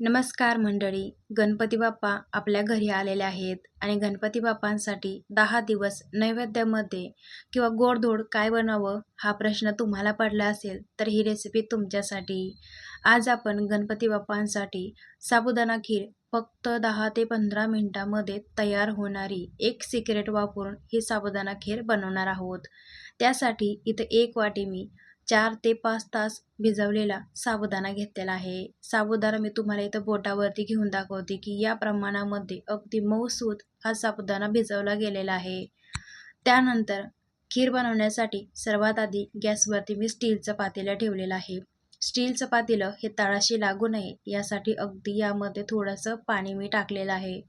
नमस्कार मंडळी. गणपती बाप्पा आपल्या घरी आलेले आहेत आणि गणपती बाप्पांसाठी दहा दिवस नैवेद्यामध्ये किंवा गोडधोड काय बनावं हा प्रश्न तुम्हाला पडला असेल तर ही रेसिपी तुमच्यासाठी. आज आपण गणपती बाप्पांसाठी साबुदाणा खीर फक्त दहा ते पंधरा मिनटामध्ये तयार होणारी एक सिक्रेट वापरून ही साबुदाणा खीर बनवणार आहोत. त्यासाठी इथं एक वाटी मी चार ते पाच तास भिजवलेला साबुदाणा घेतलेला आहे. साबुदाणा मी तुम्हाला इथं बोटावरती घेऊन दाखवते की या प्रमाणामध्ये अगदी मऊसूत हा साबुदाणा भिजवला गेलेला आहे. त्यानंतर खीर बनवण्यासाठी सर्वात आधी गॅसवरती मी स्टीलचं पातेलं ठेवलेलं आहे. स्टीलचं पातेलं हे तळाशी लागू नये यासाठी अगदी यामध्ये थोडंसं पाणी मी टाकलेलं आहे.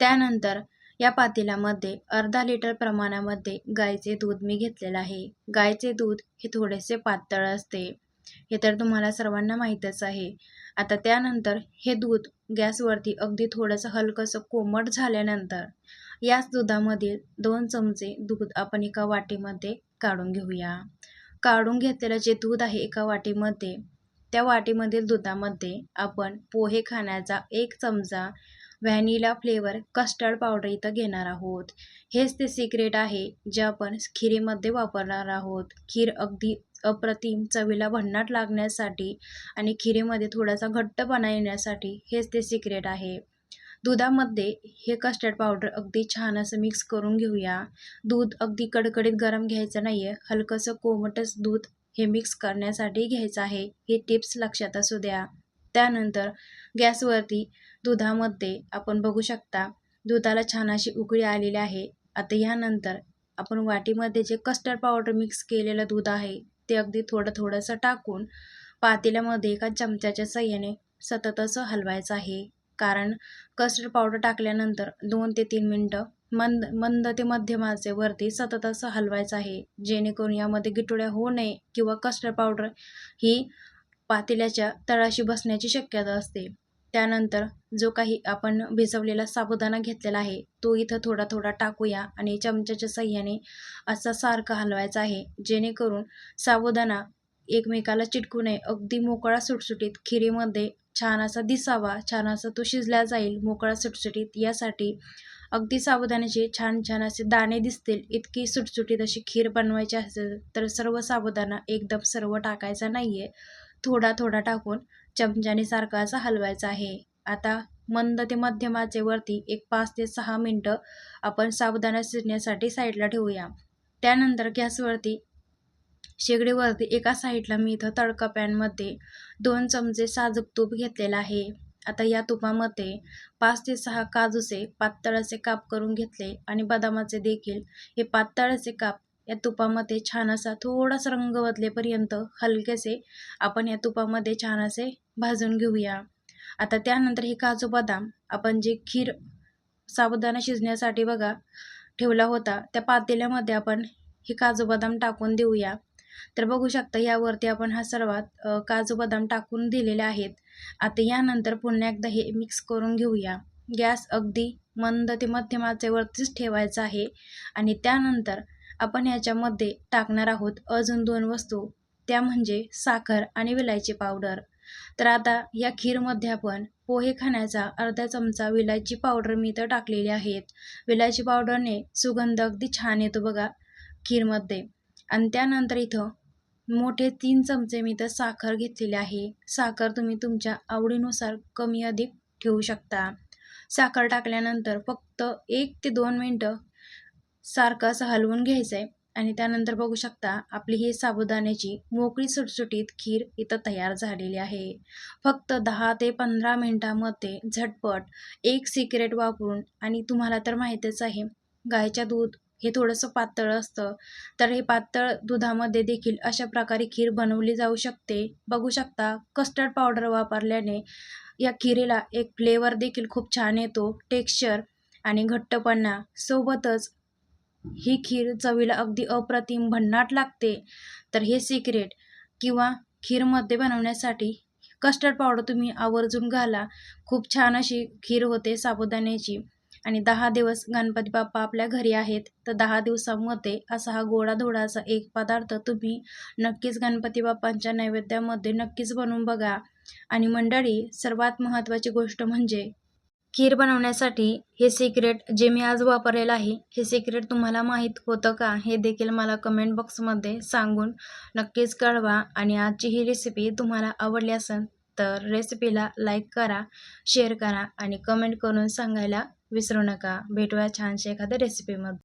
त्यानंतर या पातेल्यामध्ये अर्धा लिटर प्रमाणामध्ये गाईचे दूध मी घेतलेलं आहे. गाईचे दूध हे थोडेसे पातळ असते. हे तर तुम्हाला सर्वांना माहीतच आहे. आता त्यानंतर हे दूध गॅसवरती अगदी थोडंसं हलकंसं कोमट झाल्यानंतर याच दुधामधील दोन चमचे दूध आपण एका वाटीमध्ये काढून घेऊया. काढून घेतलेलं जे दूध आहे एका वाटीमध्ये त्या वाटीमधील दुधामध्ये आपण पोहे खाण्याचा एक चमचा व्हॅनिला फ्लेवर कस्टर्ड पावडर इथं घेणार आहोत. हेच ते सिक्रेट आहे जे आपण खिरीमध्ये वापरणार आहोत. खीर अगदी अप्रतिम चवीला भन्नाट लागण्यासाठी आणि खिरीमध्ये थोडासा घट्टपणा येण्यासाठी हेच ते सिक्रेट आहे. दुधामध्ये हे कस्टर्ड पावडर अगदी छान असं मिक्स करून घेऊया. दूध अगदी कडकडीत गरम घ्यायचं नाही आहे हलकंसं कोमटच दूध हे मिक्स करण्यासाठी घ्यायचं आहे. हे टिप्स लक्षात असू द्या. त्यानंतर गॅसवरती दुधामध्ये आपण बघू शकता दुधाला छान अशी उकळी आलेली आहे. आता ह्यानंतर आपण वाटीमध्ये जे कस्टर्ड पावडर मिक्स केलेलं दूध आहे ते अगदी थोडं थोडंसं टाकून पातेल्यामध्ये एका चमच्याच्या सहाय्याने सतत असं हलवायचं आहे. कारण कस्टर्ड पावडर टाकल्यानंतर दोन ते तीन मिनटं मंद मंद ते मध्यम आचेवरती सतत असं हलवायचं आहे. जेणेकरून यामध्ये गिटोळ्या होऊ नये किंवा कस्टर्ड पावडर ही पातेल्याच्या तळाशी बसण्याची शक्यता असते. त्यानंतर जो काही आपण भिजवलेला साबुदाणा घेतलेला आहे तो इथं थोडा थोडा टाकूया आणि चमच्याच्या सहाय्याने असा सारखा हलवायचा आहे जेणेकरून साबुदाणा एकमेकाला चिटकू नये. अगदी मोकळा सुटसुटीत खिरीमध्ये छान असा दिसावा छान असा तो शिजला जाईल मोकळा सुटसुटीत. यासाठी अगदी साबुदाण्याचे छान छान असे दाणे दिसतील. इतकी सुटसुटीत अशी खीर बनवायची असेल तर सर्व साबुदाणा एकदम सर्व टाकायचा नाही आहे थोडा थोडा टाकून चमच्याने सारखा असा हलवायचा आहे. आता मंद ते मध्यमाचे वरती एक पाच ते सहा मिनटं आपण साबुदाणा शिजण्यासाठी साईडला ठेवूया. त्यानंतर गॅसवरती शेगडीवरती एका साईडला मी इथं तडका पॅनमध्ये दोन चमचे साजूक तूप घेतलेलं आहे. आता या तुपामध्ये पाच ते सहा काजूचे पातळ असे काप करून घेतले आणि बदामाचे देखील. हे पातळ असे काप या तुपामध्ये छान असा थोडासा रंग बदलेपर्यंत हलकेसे आपण या तुपामध्ये छान असे भाजून घेऊया. आता त्यानंतर हे काजू बदाम आपण जे खीर साबुदाणा शिजण्यासाठी बघा ठेवला होता त्या पातेल्यामध्ये आपण हे काजू बदाम टाकून देऊया. तर बघू शकता यावरती आपण हा सर्वात काजू बदाम टाकून दिलेले आहेत. आता यानंतर पुन्हा एकदा हे मिक्स करून घेऊया. गॅस अगदी मंद ते मध्यमाचेवरतीच ठेवायचा आहे. आणि त्यानंतर आपण याच्यामध्ये टाकणार आहोत अजून दोन वस्तू. त्या म्हणजे साखर आणि विलायची पावडर. तर आता या खीरमध्ये आपण पोहे खाण्याचा अर्धा चमचा विलायची पावडर मी इथं टाकलेली आहेत. विलायची पावडरने सुगंध अगदी छान येतो बघा खीरमध्ये. आणि त्यानंतर इथं मोठे तीन चमचे मी तर साखर घेतलेली आहे. साखर तुम्ही तुमच्या आवडीनुसार कमी अधिक ठेवू शकता. साखर टाकल्यानंतर फक्त एक ते दोन मिनटं सारखं असं हलवून घ्यायचं आहे आणि त्यानंतर बघू शकता आपली ही साबुदाण्याची मोकळी सुटसुटीत खीर इथं तयार झालेली आहे. फक्त दहा ते पंधरा मिनटामध्ये झटपट एक सिक्रेट वापरून आणि तुम्हाला तर माहीतच आहे गायच्या दूध हे थोडंसं पातळ असतं. तर हे पातळ दुधामध्ये देखील अशा प्रकारे खीर बनवली जाऊ शकते. बघू शकता कस्टर्ड पावडर वापरल्याने या खिरीला एक फ्लेवर देखील खूप छान येतो. टेक्स्चर आणि घट्टपणा सोबतच ही खीर चवीला अगदी अप्रतिम भन्नाट लागते. तर हे सिक्रेट किंवा खीरमध्ये बनवण्यासाठी कस्टर्ड पावडर तुम्ही आवर्जून घाला. खूप छान अशी खीर होते साबुदाण्याची. आणि दहा दिवस गणपती बाप्पा आपल्या घरी आहेत तर दहा दिवसामध्ये असा हा गोडाधोडा असा एक पदार्थ तुम्ही नक्कीच गणपती बाप्पांच्या नैवेद्यामध्ये नक्कीच बनवून बघा. आणि मंडळी सर्वात महत्त्वाची गोष्ट म्हणजे खीर बनवण्यासाठी हे सिक्रेट जे मी आज वापरलेलं आहे हे सिक्रेट तुम्हाला माहीत होतं का? हे देखील मला कमेंट बॉक्समध्ये सांगून नक्कीच कळवा आणि आजची ही रेसिपी तुम्हाला आवडली असेल तर रेसिपीला लाईक करा शेअर करा आणि कमेंट करून सांगायला विसरू नका. भेटूया छानशा एखाद्या रेसिपीमध्ये